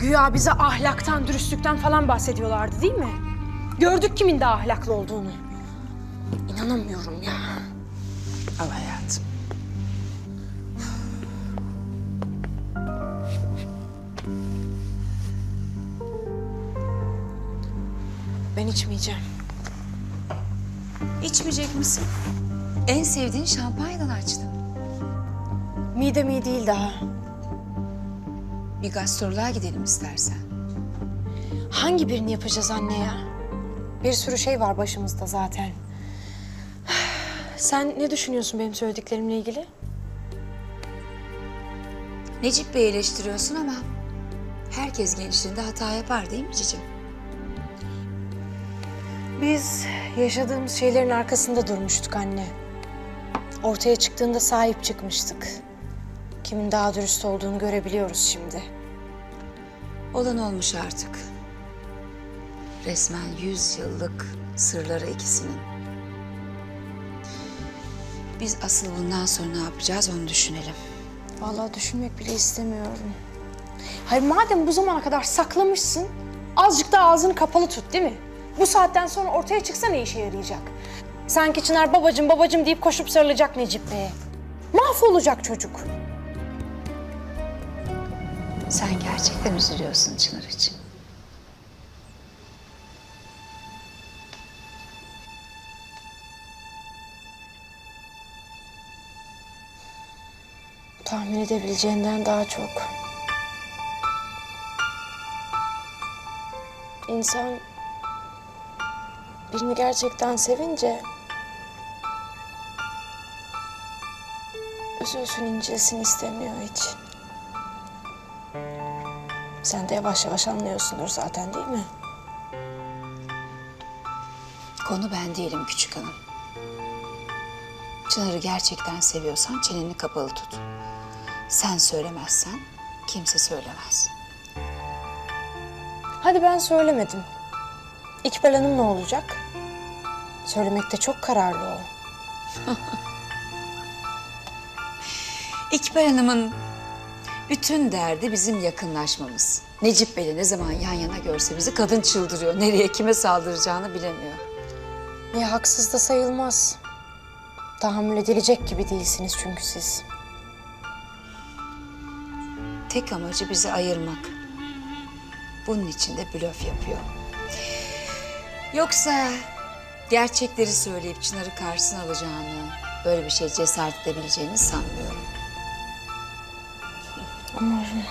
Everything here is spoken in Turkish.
Güya bize ahlaktan, dürüstlükten falan bahsediyorlardı değil mi? Gördük kimin daha ahlaklı olduğunu. İnanamıyorum ya. Al hayatım. Ben içmeyeceğim. İçmeyecek misin? En sevdiğin şampanyadan açtım. Midem iyi değil daha. Bir gastroloğa gidelim istersen. Hangi birini yapacağız anne ya? Bir sürü şey var başımızda zaten. Sen ne düşünüyorsun benim söylediklerimle ilgili? Necip Bey'i eleştiriyorsun ama herkes gençliğinde hata yapar değil mi cicim? Biz yaşadığımız şeylerin arkasında durmuştuk anne. Ortaya çıktığında sahip çıkmıştık. Kimin daha dürüst olduğunu görebiliyoruz şimdi. Olan olmuş artık. Resmen yüz yıllık sırları ikisinin. Biz asıl bundan sonra ne yapacağız onu düşünelim. Vallahi düşünmek bile istemiyorum. Hayır madem bu zamana kadar saklamışsın, azıcık da ağzını kapalı tut değil mi? Bu saatten sonra ortaya çıksa ne işe yarayacak? Sanki Çınar babacım babacım deyip koşup sarılacak Necip Bey'e. Mahvolacak çocuk. Sen gerçekten üzülüyorsun Çınar için. Tahmin edebileceğinden daha çok. İnsan birini gerçekten sevince üzülsün incilsin istemiyor hiç. Sen de yavaş yavaş anlıyorsundur zaten değil mi? Konu ben değilim küçük hanım. Çınar'ı gerçekten seviyorsan çeneni kapalı tut. Sen söylemezsen kimse söylemez. Hadi ben söylemedim. İkbal Hanım ne olacak? Söylemekte çok kararlı o. İkbal Hanım'ın bütün derdi bizim yakınlaşmamız. Necip Bey'le ne zaman yan yana görse bizi kadın çıldırıyor. Nereye kime saldıracağını bilemiyor. Ya haksız da sayılmaz. Tahammül edilecek gibi değilsiniz çünkü siz. Tek amacı bizi ayırmak. Bunun için de blöf yapıyor. Yoksa gerçekleri söyleyip Çınar'ı karşısına alacağını, böyle bir şey cesaret edebileceğini sanmıyorum. Можно.